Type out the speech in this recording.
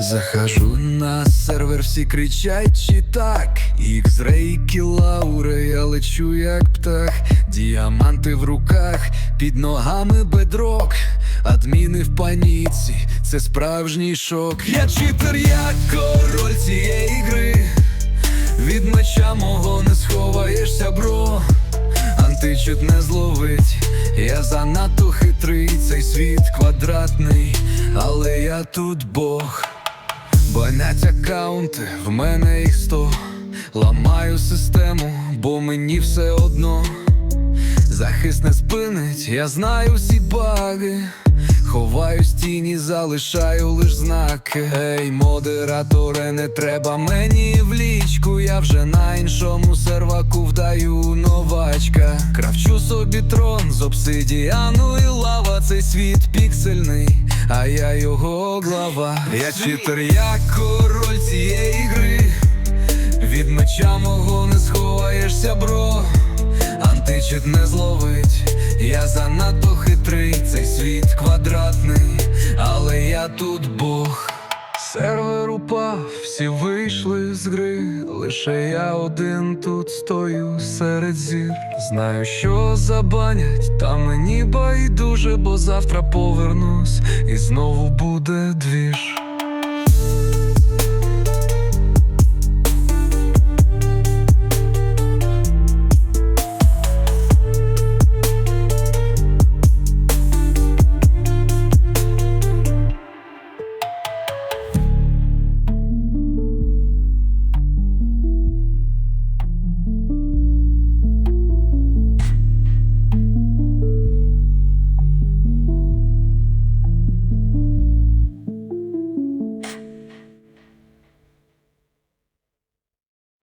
Захожу на сервер, всі кричать чи так? Ікс-рейки, лаури, я лечу як птах. Діаманти в руках, під ногами бедрок. Адміни в паніці, це справжній шок. Я читер, як король цієї я занадто хитрий, цей світ квадратний, але я тут Бог. Банять аккаунти, в мене їх сто. Ламаю систему, бо мені все одно. Захист не спинить, я знаю всі баги. Ховаюсь в тіні, залишаю лиш знаки. Ей, модераторе, не треба мені в лічку Я вже на іншому серваку обсидіану і лава. Цей світ піксельний, а я його глава. Я читер, я король цієї гри. Від меча мого не сховаєшся, бро. Античит не зловить, я занадто хитрий, цей світ квадратний, але я тут Бог. Сервер всі вийшли з гри, лише я один тут стою серед зір. Знаю, що забанять, та мені байдуже, бо завтра повернусь, і знову буде двіж.